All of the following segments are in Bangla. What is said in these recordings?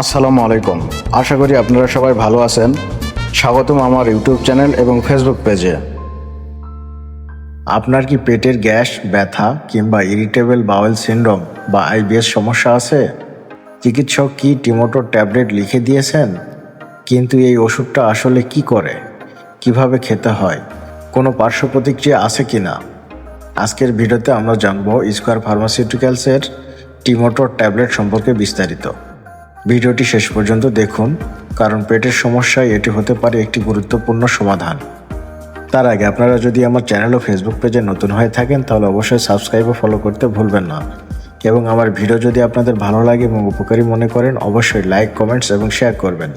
আসসালামু আলাইকুম। আশা করি আপনারা সবাই ভালো আছেন। স্বাগতম আমার ইউটিউব চ্যানেল এবং ফেসবুক পেজে। আপনার কি পেটের গ্যাস, ব্যথা কিংবা ইরিটেবল বাউল সিনড্রোম বা আইবিএস সমস্যা আছে? চিকিৎসক কি টিমোটোর ট্যাবলেট লিখে দিয়েছেন? কিন্তু এই ওষুধটা আসলে কি করে? কীভাবে খেতে হয়? কোনো পার্শ্ব প্রতিক্রিয়া আছে কি না? আজকের ভিডিওতে আমরা জানব স্কোয়ার ফার্মাসিউটিক্যালসের টিমোটোর ট্যাবলেট সম্পর্কে বিস্তারিত। ভিডিওটি শেষ পর্যন্ত দেখুন, কারণ পেটের সমস্যায় এটি হতে পারে একটি গুরুত্বপূর্ণ সমাধান। তার আগে আপনারা যদি আমার চ্যানেল ও ফেসবুক পেজে নতুন হয়ে থাকেন, তাহলে অবশ্যই সাবস্ক্রাইব ও ফলো করতে ভুলবেন না। এবং আমার ভিডিও যদি আপনাদের ভালো লাগে এবং উপকারী মনে করেন, অবশ্যই লাইক কমেন্টস এবং শেয়ার করবেন।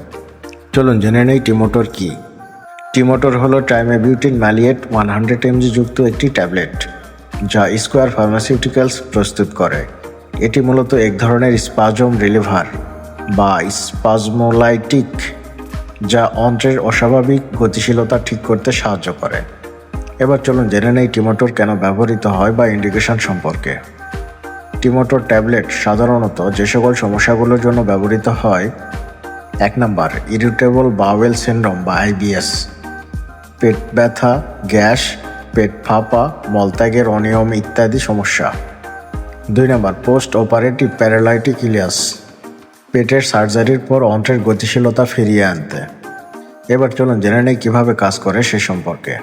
চলুন জেনে নেই টিমোটর কি। টিমোটর হলো trimebutine maleate one hundred mg যুক্ত একটি ট্যাবলেট, যা স্কোয়ার ফার্মাসিউটিক্যালস প্রস্তুত করে। এটি মূলত এক ধরনের স্পাজম রিলিভার। বা স্পাজমোলাইটিক, যা অন্ত্রের অস্বাভাবিক গতিশীলতা ঠিক করতে সাহায্য করে। এবার চলুন জেনে নেই টিমোটোর কেন ব্যবহৃত হয় বা ইন্ডিকেশন সম্পর্কে। টিমোটোর ট্যাবলেট সাধারণত যে সকল সমস্যাগুলোর জন্য ব্যবহৃত হয়, এক নম্বর, ইরিটেবল বাওয়েল সিন্ড্রোম বা আইবিএস পেট ব্যথা, গ্যাস, পেট ফাঁপা, মলত্যাগের অনিয়ম ইত্যাদি সমস্যা। দুই নম্বর, পোস্ট অপারেটিভ প্যারালাইটিক ইলিয়াস। পেটের সার্জারির পর অন্ত্রের গতিশীলতা ফিরিয়ে আনতে। এবার চলুন জেনে নেই কীভাবে কাজ করে সে সম্পর্কে।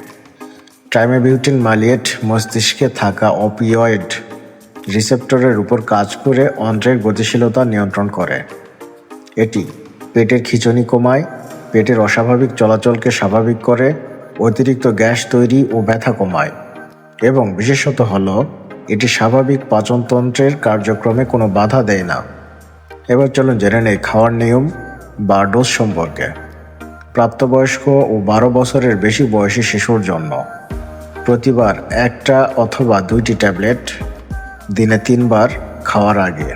ট্রাইমেবিউটিন মালিয়েট মস্তিষ্কে থাকা অপিওয়েড রিসেপ্টরের উপর কাজ করে অন্ত্রের গতিশীলতা নিয়ন্ত্রণ করে। এটি পেটের খিঁচুনি কমায়, পেটের অস্বাভাবিক চলাচলকে স্বাভাবিক করে, অতিরিক্ত গ্যাস তৈরি ও ব্যথা কমায় এবং বিশেষত হল এটি স্বাভাবিক পাচনতন্ত্রের কার্যক্রমে কোনো বাধা দেয় না। এবার চলুন জেনে নেই খাওয়ার নিয়ম বা ডোজ সম্পর্কে। প্রাপ্তবয়স্ক ও বারো বছরের বেশি বয়সী শিশুর জন্য প্রতিবার একটা অথবা দুইটি ট্যাবলেট দিনে তিনবার খাওয়ার আগে।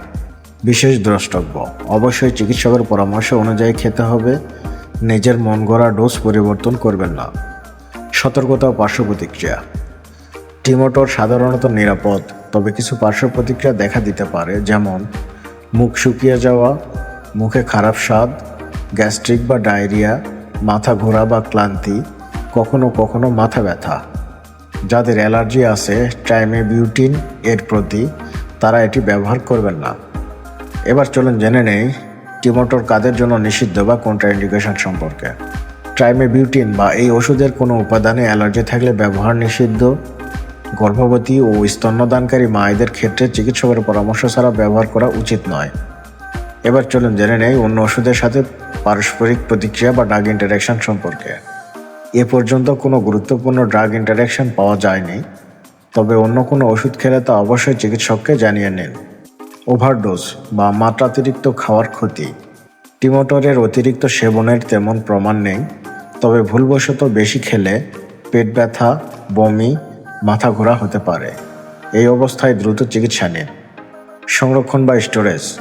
বিশেষ দ্রষ্টব্য, অবশ্যই চিকিৎসকের পরামর্শ অনুযায়ী খেতে হবে। নিজের মন গড়া ডোজ পরিবর্তন করবেন না। সতর্কতা ও পার্শ্ব প্রতিক্রিয়া। টিমোটর সাধারণত নিরাপদ, তবে কিছু পার্শ্ব প্রতিক্রিয়া দেখা দিতে পারে, যেমন মুখ শুকিয়ে যাওয়া, মুখে খারাপ স্বাদ, গ্যাস্ট্রিক বা ডায়রিয়া, মাথা ঘোরা বা ক্লান্তি, কখনো কখনো মাথা ব্যথা। যাদের অ্যালার্জি আছে, ট্রাইমেবিউটিন এর প্রতি, তারা এটি ব্যবহার করবেন না। এবার চলুন জেনে নেই টিমোটোর কাদের জন্য নিষিদ্ধ বা কন্ট্রাইন্ডিকেশন সম্পর্কে। ট্রাইমেবিউটিন বা এই ওষুধের কোনো উপাদানে অ্যালার্জি থাকলে ব্যবহার নিষিদ্ধ? গর্ভবতী ও স্তন্যদানকারী মায়েদের ক্ষেত্রে চিকিৎসকের পরামর্শ ছাড়া ব্যবহার করা উচিত নয়। এবার চলুন জেনে নেই অন্য ওষুধের সাথে পারস্পরিক প্রতিক্রিয়া বা ড্রাগ ইন্টারাকশন সম্পর্কে। এ পর্যন্ত কোনো গুরুত্বপূর্ণ ড্রাগ ইন্টারাকশন পাওয়া যায়নি, তবে অন্য কোনো ওষুধ খেলে তা অবশ্যই চিকিৎসককে জানিয়ে নিন। ওভারডোজ বা মাত্রাতিরিক্ত খাওয়ার ক্ষতি। টিমোটরের অতিরিক্ত সেবনের তেমন প্রমাণ নেই, তবে ভুলবশত বেশি খেলে পেট ব্যথা, বমি মাথা ঘোরা হতে পারে। এই অবস্থায় দ্রুত চিকিৎসা নিন। সংরক্ষণ বা স্টোরেজ।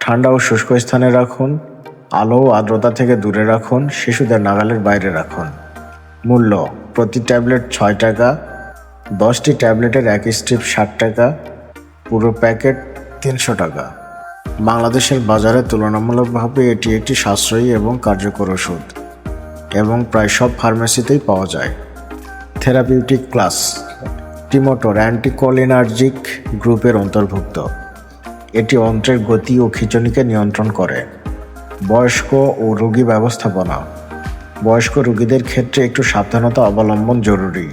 ঠান্ডা ও শুষ্ক স্থানে রাখুন। আলো ও আর্দ্রতা থেকে দূরে রাখুন। শিশুদের নাগালের বাইরে রাখুন। মূল্য, প্রতি ট্যাবলেট ছয় টাকা, দশটি ট্যাবলেটের এক স্ট্রিপ ষাট টাকা, পুরো প্যাকেট তিনশো টাকা। বাংলাদেশের বাজারে তুলনামূলকভাবে এটি একটি সাশ্রয়ী এবং কার্যকর ওষুধ এবং প্রায় সব ফার্মেসিতেই পাওয়া যায়। থেরাপিউটিক ক্লাস টিমোটোর অ্যান্টিকোলিনার্জিক গ্রুপের অন্তর্ভুক্ত। এটি অন্ত্রের গতি ও খিঁচুনিকে নিয়ন্ত্রণ করে। বয়স্ক ও রোগী ব্যবস্থাপনা। বয়স্ক রোগীদের ক্ষেত্রে একটু সাবধানতা অবলম্বন জরুরি।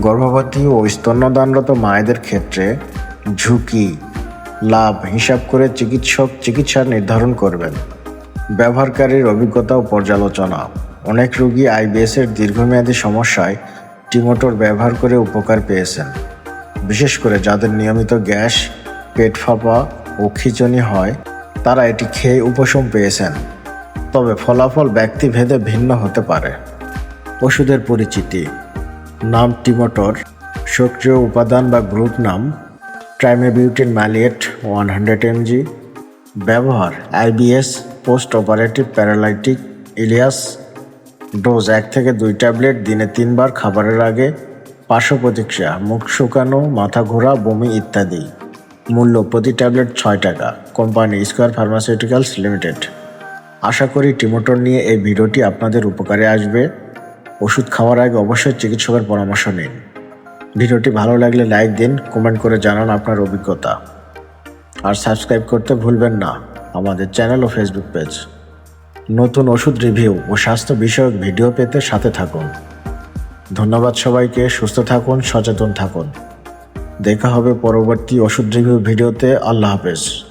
গর্ভবতী ও স্তন্যদানরত মায়েদের ক্ষেত্রে ঝুঁকি, লাভ হিসাব করে চিকিৎসক চিকিৎসা নির্ধারণ করবেন। ব্যবহারকারীর অভিজ্ঞতা ও পর্যালোচনা। অনেক রোগী আইবিএসের দীর্ঘমেয়াদী সমস্যায় টিমোটর ব্যবহার করে উপকার পেয়েছেন। বিশেষ করে যাদের নিয়মিত গ্যাস, পেট ফাঁপা ও খিঁচুনি হয়, তারা এটি খেয়ে উপশম পেয়েছেন। তবে ফলাফল ব্যক্তিভেদে ভিন্ন হতে পারে। ওষুধের পরিচিতি। নাম টিমোটর সক্রিয় উপাদান বা গ্রুপ নাম, trimebutine maleate one hundred mg, ব্যবহার IBS, post operative paralytic, ileus dose এক থেকে দুই ট্যাবলেট, দিনে তিনবার খাবারের আগে, পার্শ্ব প্রতিক্রিয়া, মুখ শুকানো, মাথা ঘোরা, বমি ইত্যাদি। মূল্য প্রতি ট্যাবলেট ছয় টাকা। Company Square pharmaceuticals limited. আশা করি টিমোটর নিয়ে এই ভিডিওটি আপনাদের উপকারে আসবে। ওষুধ খাওয়ার আগে অবশ্যই চিকিৎসকের পরামর্শ নিন। ভিডিওটি ভালো লাগলে লাইক দিন, কমেন্ট করে জানান আপনার অভিজ্ঞতা। আর সাবস্ক্রাইব করতে ভুলবেন না। আমাদের চ্যানেল ও ফেসবুক পেজ। নতুন ওষুধ রিভিউ ও স্বাস্থ্য বিষয়ক ভিডিও পেতে সাথে থাকুন। ধন্যবাদ সবাইকে, সুস্থ থাকুন, সচেতন থাকুন। দেখা হবে পরবর্তী ওষুধ রিভিউ ভিডিওতে। আল্লাহ হাফেজ।